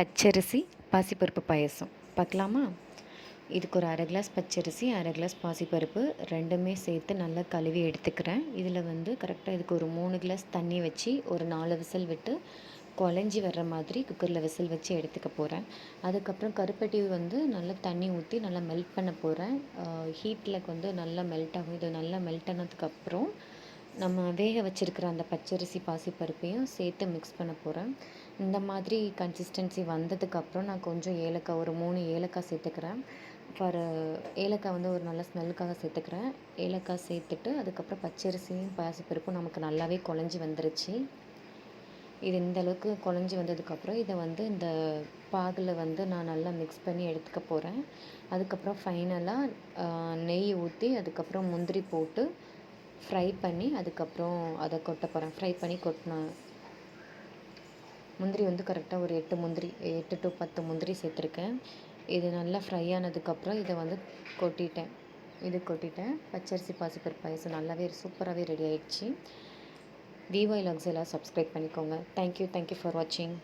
பச்சரிசி பாசிப்பருப்பு பாயசம். பார்க்கலாமா? இதுக்கு ஒரு அரை கிளாஸ் பச்சரிசி அரை கிளாஸ் பாசிப்பருப்பு ரெண்டுமே சேர்த்து நல்லா கழுவி எடுத்துக்கிறேன். இதில் வந்து கரெக்டாக இதுக்கு ஒரு மூணு கிளாஸ் தண்ணி வச்சு ஒரு நாலு விசில் விட்டு குழஞ்சி வர்ற மாதிரி குக்கரில் விசில் வச்சு எடுத்துக்க போகிறேன் அதுக்கப்புறம் கருப்பட்டி வந்து நல்லா தண்ணி ஊற்றி நல்லா மெல்ட் பண்ண போகிறேன் ஹீட்டில் வந்து நல்லா மெல்ட் ஆகும். இது நல்லா மெல்ட் ஆனதுக்கப்புறம் நம்ம வேக வச்சுருக்கிற அந்த பச்சரிசி பாசிப்பருப்பையும் சேர்த்து மிக்ஸ் பண்ண போகிறேன் இந்த மாதிரி கன்சிஸ்டன்சி வந்ததுக்கப்புறம் நான் கொஞ்சம் ஏலக்காய் ஒரு மூணு ஏலக்காய் சேர்த்துக்கிறேன். ஃபார் ஏலக்காய் வந்து ஒரு நல்ல ஸ்மெல்லுக்காக சேர்த்துக்கிறேன். ஏலக்காய் சேர்த்துட்டு அதுக்கப்புறம் பச்சரிசியும் பாசிப்பருப்பும் நமக்கு நல்லாவே குழஞ்சி வந்துருச்சு. இது இந்த அளவுக்கு குழஞ்சி வந்ததுக்கப்புறம் இதை வந்து இந்த பாகில் வந்து நான் நல்லா மிக்ஸ் பண்ணி எடுத்துக்க போகிறேன் அதுக்கப்புறம் ஃபைனலாக நெய் ஊற்றி அதுக்கப்புறம் முந்திரி போட்டு ஃப்ரை பண்ணி அதுக்கப்புறம் அதை கொட்ட போகிறேன் ஃப்ரை பண்ணி கொட்டினேன் முந்திரி வந்து கரெக்டாக ஒரு எட்டு முந்திரி எட்டு டு பத்து முந்திரி சேர்த்துருக்கேன். இது நல்லா ஃப்ரை ஆனதுக்கப்புறம் இதை வந்து கொட்டிட்டேன். இது கொட்டிட்டேன். பச்சரிசி பாசிப்பருப்பு பாயசம் நல்லாவே சூப்பராகவே ரெடி ஆயிடுச்சு. விவோ லக்ஸ் எல்லாம் சப்ஸ்கிரைப் பண்ணிக்கோங்க. Thank you thank you for வாட்சிங்